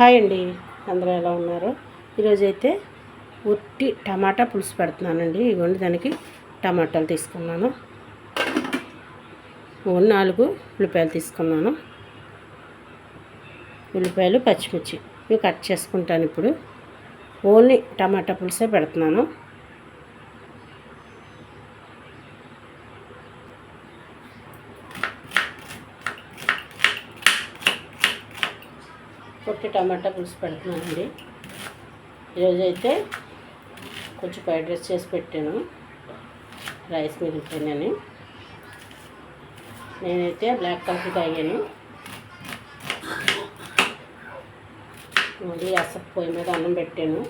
Hi అండి. అందరూ ఎలా ఉన్నారు? ఈరోజు అయితే ఉట్టి టమాటా పులుసు పెడుతున్నానండి. ఇవ్వండి దానికి టమాటాలు తీసుకున్నాను. ఓ నాలుగు ఉల్లిపాయలు తీసుకున్నాను. ఉల్లిపాయలు పచ్చిమిర్చి. ఇవి కట్ చేసుకుంటాను ఇప్పుడు. ఓన్లీ టమాటా పులుసే పెడుతున్నాను. పొట్టి టమాటా పులుసు పెడుతున్నానండి. ఈరోజు అయితే కొంచెం ఫ్రైడ్ రైస్ చేసి పెట్టాను. రైస్ మిగిలిపోయినని నేనైతే బ్లాక్ కాఫీ తాగాను. మళ్ళీ అసలు పొయ్యి మీద అన్నం పెట్టాను.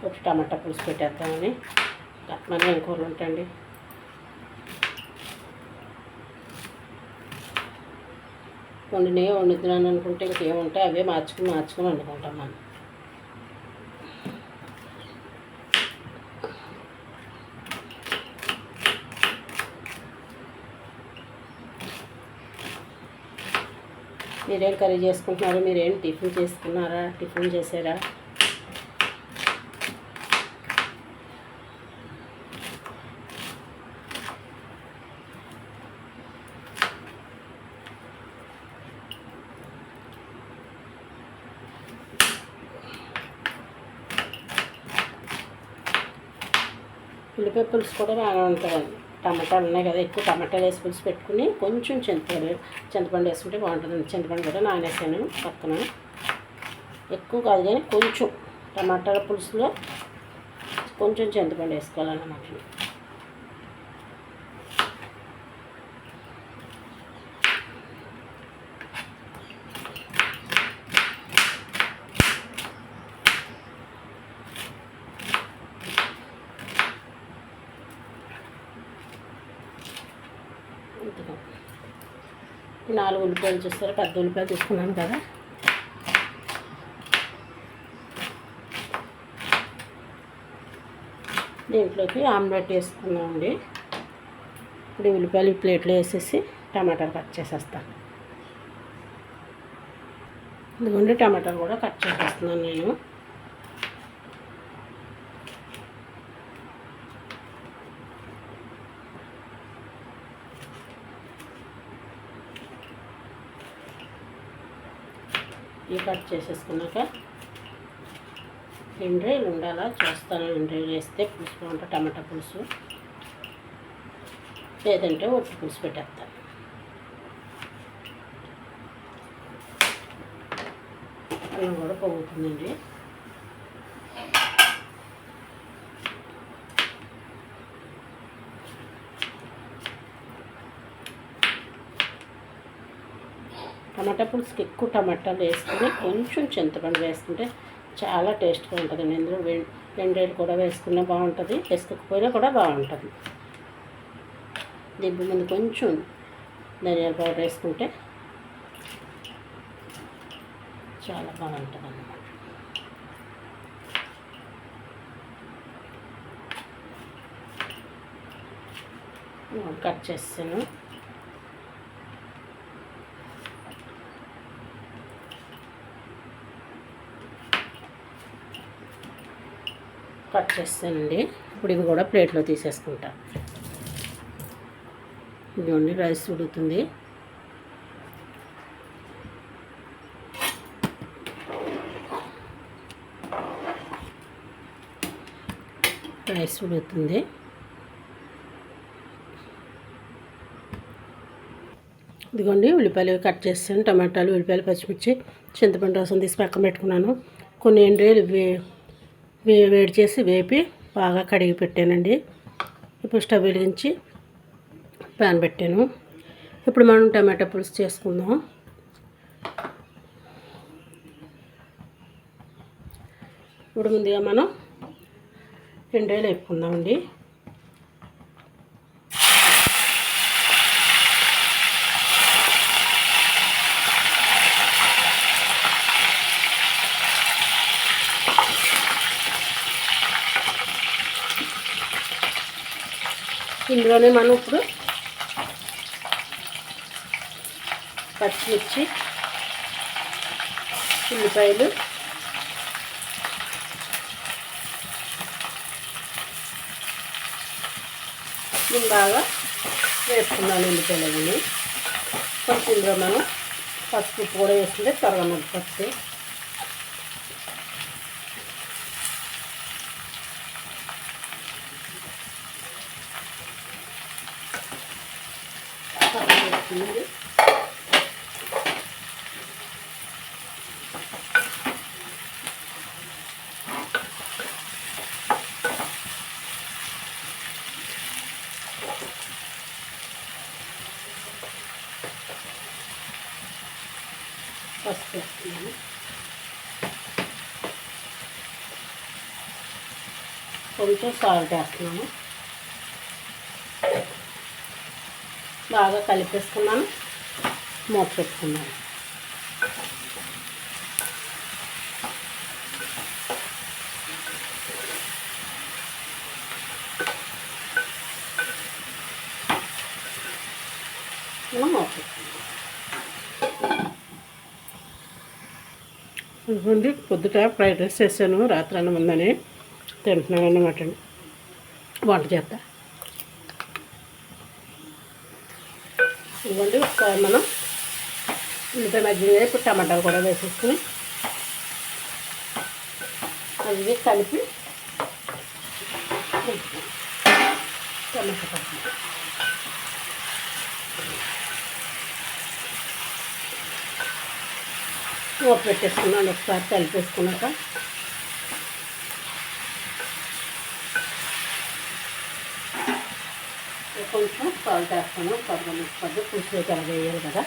కొంచెం టమాటా పులుసు పెట్టేద్దామని. మన ఏం ఉంటాయండి. వండినే వండుతున్నాను అనుకుంటే ఇంకేముంటాయి అవే మార్చుకుని మార్చుకుని వండుకుంటాం మనం. మీరేం కర్రీ చేసుకుంటున్నారు? మీరేం టిఫిన్ చేసుకున్నారా? టిఫిన్ చేసారా ఉల్లిపాయ పులుసు కూడా బాగా ఉంటుందండి టమాటాలు ఉన్నాయి కదా ఎక్కువ టమాటాలు వేసి పులుసు పెట్టుకుని కొంచెం చింతపండు చింతపండు వేసుకుంటే బాగుంటుంది చింతపండు కూడా నానేసాను పక్కన. ఎక్కువ కాదు కానీ కొంచెం టమాటాల పులుసులో కొంచెం చింతపండు వేసుకోవాలన్నమాట. నాలుగు ఉల్లిపాయలు చూస్తారా? పెద్ద ఉల్లిపాయలు తీసుకున్నాను కదా. దీంట్లోకి ఆమ్లెట్ వేసుకున్నామండి. ఇప్పుడు ఉల్లిపాయలు ఈ ప్లేట్లో వేసేసి టమాటాలు కట్ చేసేస్తాను ఇదిగోండి టమాటాలు కూడా కట్ చేసేస్తున్నాను నేను. ఈ కట్ చేసేసుకున్నాక ఎండ్రాయిలు ఉండాలా? చూస్తాను. ఎండ్రాయిలు వేస్తే పులుసు బాగుంటుంది. టమాటా పులుసు. లేదంటే ఒట్టి పులుసు పెట్టేస్తాను అన్నం కూడా పొగుతుందండి. టమాటా పులుసుకి ఎక్కువ టమాటాలు వేసుకుని కొంచెం చింతపండు వేసుకుంటే చాలా టేస్ట్గా ఉంటుందండి. ఇందులో ఎండేలు కూడా వేసుకున్నా బాగుంటుంది వేసుకోకపోయినా కూడా బాగుంటుంది. దిబ్బ ముందు కొంచెం ధనియాల పౌడర్ వేసుకుంటే చాలా బాగుంటుంది అన్నమాట కట్ చేస్తాను కట్ చేస్తానండి. ఇప్పుడు ఇవి కూడా ప్లేట్లో తీసేసుకుంటా. ఇదిగోండి రైస్ ఉడుకుతుంది. రైస్ ఉడుకుతుంది. ఇదిగోండి ఉల్లిపాయలు కట్ చేస్తాను. టమాటాలు ఉల్లిపాయలు పచ్చిమిర్చి చింతపండు రసం తీసి పక్కన పెట్టుకున్నాను. కొన్ని ఏంటి వే వేడి చేసి వేపి బాగా కడిగి పెట్టానండి. ఇప్పుడు స్టవ్ వెలిగించి ప్యాన్ పెట్టాను. ఇప్పుడు మనం టమాటా పులుసు చేసుకుందాం. ఇప్పుడు ముందుగా మనం ఎండ్రాయిలు వేపుకుందామండి. ఇందులోనే మనం ఇప్పుడు పచ్చిమిర్చి ఉల్లిపాయలు దీన్ని బాగా వేసుకున్నాను ఉల్లిపాయలు కొంచెం ఇందులో మనం పసుపు కూడా వేసుకుంటే త్వరగా పసుపు వేసుకున్నది పసుపు వేస్తున్నాను కొంచెం సాల్ట్ వేస్తున్నాను బాగా కలిపేసుకున్నాను. మూత పెట్టుకున్నాను. మూత ఇదిగోండి పొద్దుట ఫ్రైడ్ రైస్ చేశాను. రాత్రి అన్నం ఉందని తింటున్నాను అన్నమాట వంట చేస్తా ఇదిగోండి ఒకసారి మనం ఉల్లిపాయ మధ్య ఇప్పుడు టమాటాలు కూడా వేసేసుకుని అవి కలిపి టమాటా పడుతుంది మూత పెట్టేసుకున్నాను ఒకసారి కలిపేసుకున్నాక కొంచెం సాల్ట్ వేస్తాను త్వరగా ముక్కద్దు పులుసు కలగ వేయాలి కదా.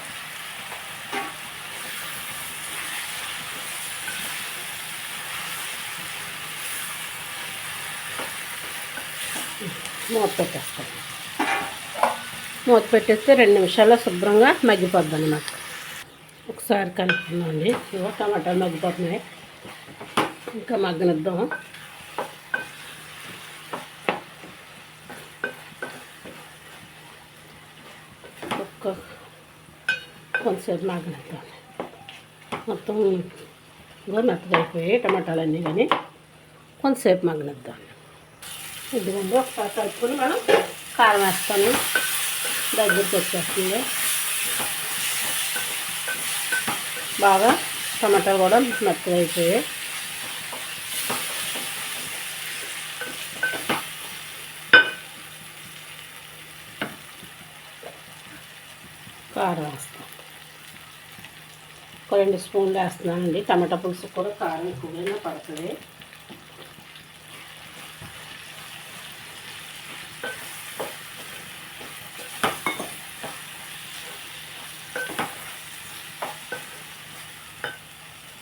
మూత పెట్టేస్తాను. మూత పెట్టేస్తే రెండు నిమిషాల్లో శుభ్రంగా మగ్గిపోద్ది అనమాట ఒకసారి కలుపుకుందామండి. ఇవో టమాటాలు మగ్గిపోతున్నాయి. ఇంకా మగ్గనిద్దాం ఒక్క కొంతసేపు మొత్తం మెత్తగా అయిపోయి టమాటాలన్నీ కానీ కొంతసేపు మగ్గనిద్దాం ఇదిగోండి ఒకసారి కలుపుకొని మనం కారం వేస్తాను. దగ్గరికి వచ్చేస్తుంది. బాగా టమాటాలు కూడా మెత్తగా అయిపోయాయి కారం వేస్తాం ఒక రెండు స్పూన్లు వేస్తున్నానండి. టమాటా పులుసు కూడా కారం ఎక్కువగా పడుతుంది.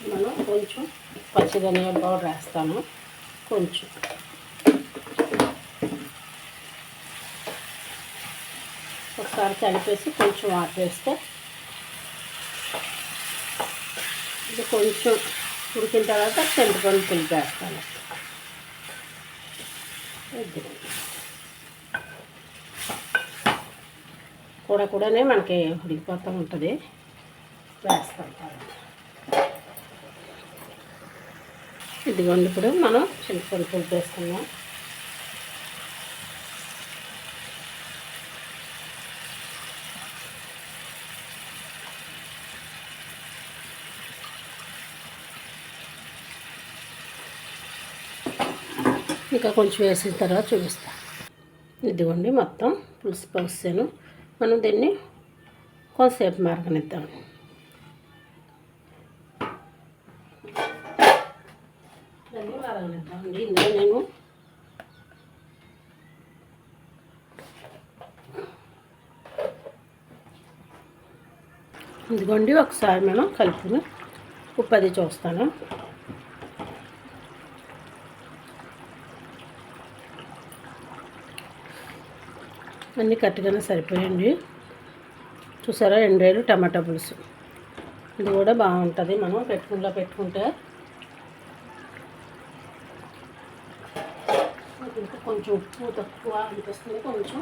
మనం కొంచెం పచ్చిధనియాల పౌడర్ వేస్తాను. కొంచెం. ఒకసారి కలిపేసి కొంచెం వాటర్ వేస్తే ఇది కొంచెం ఉడికిన తర్వాత చింతపండు పులుపు వేస్తాను కూడా కూడానే మనకి ఉడికిపోతూ ఉంటుంది. వేస్తాం ఇదిగోండి ఇప్పుడు మనం చింతపండు పులుపు వేసుకున్నాం ఇంకా కొంచెం వేసిన తర్వాత చూపిస్తా. ఇదిగోండి మొత్తం పులుసు పోసాను. మనం దీన్ని కొంతసేపు మరగనిద్దాం. దాన్ని మరగనిద్దామండి ఇందులో నేను ఇదిగోండి ఒకసారి మనం కలుపుని ఉప్పు అది చూస్తాను. అన్నీ కరెక్ట్గానే సరిపోయండి చూసారా ఎండ్రాయిడ్ టమాటా పులుసు. ఇది కూడా బాగుంటుంది. మనం పెట్టుకుంటా పెట్టుకుంటే. ఇంకా కొంచెం ఉప్పు తక్కువ అనిపిస్తుంది. కొంచెం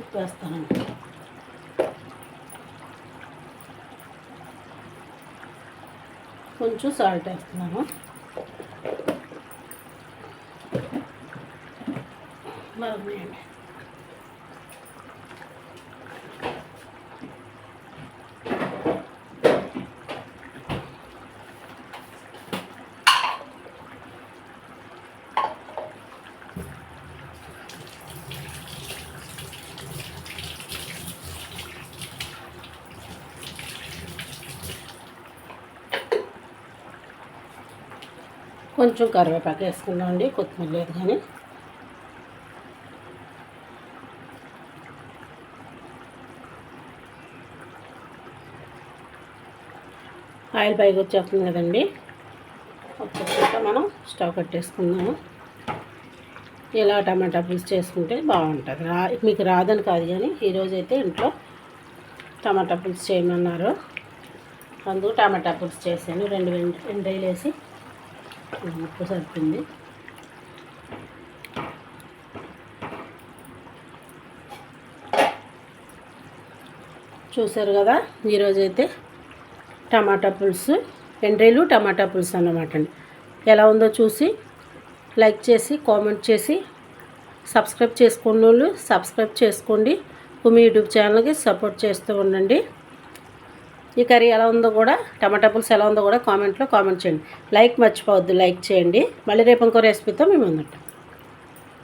ఉప్పు వేస్తానండి కొంచెం సాల్ట్ వేస్తున్నాను. మరుగునేయండి. కొంచెం కరివేపాకు వేసుకుందాం అండి కొత్తిమీర లేదు కానీ. ఆయిల్ పైకి వచ్చేస్తుంది కదండి. ఒక్కొక్క మనం స్టవ్ కట్టేసుకుందాము. ఇలా టమాటా పులుసు చేసుకుంటే బాగుంటుంది. రా మీకు రాదని కాదు కానీ ఈరోజైతే ఇంట్లో టమాటా పులుసు చేయమన్నారు. అందుకు టమాటా పులుసు చేశాను. రెండు ఎండ్రాయిలు వేసి ఉప్పు సరిపోయింది. చూసారు కదా ఈరోజైతే టమాటా పులుసు ఎండ్రీలు టమాటా పులుసు అన్నమాట అండి. ఎలా ఉందో చూసి లైక్ చేసి కామెంట్ చేసి సబ్స్క్రైబ్ చేసుకున్న వాళ్ళు సబ్స్క్రైబ్ చేసుకోండి. మీ యూట్యూబ్ ఛానల్కి సపోర్ట్ చేస్తూ ఉండండి. ఈ కర్రీ ఎలా ఉందో కూడా టమాటా పులుసు ఎలా ఉందో కూడా కామెంట్లో కామెంట్ చేయండి. లైక్ మర్చిపోవద్దు లైక్ చేయండి. మళ్ళీ రేపు ఇంకో రెసిపీతో మేము ఉందంటాం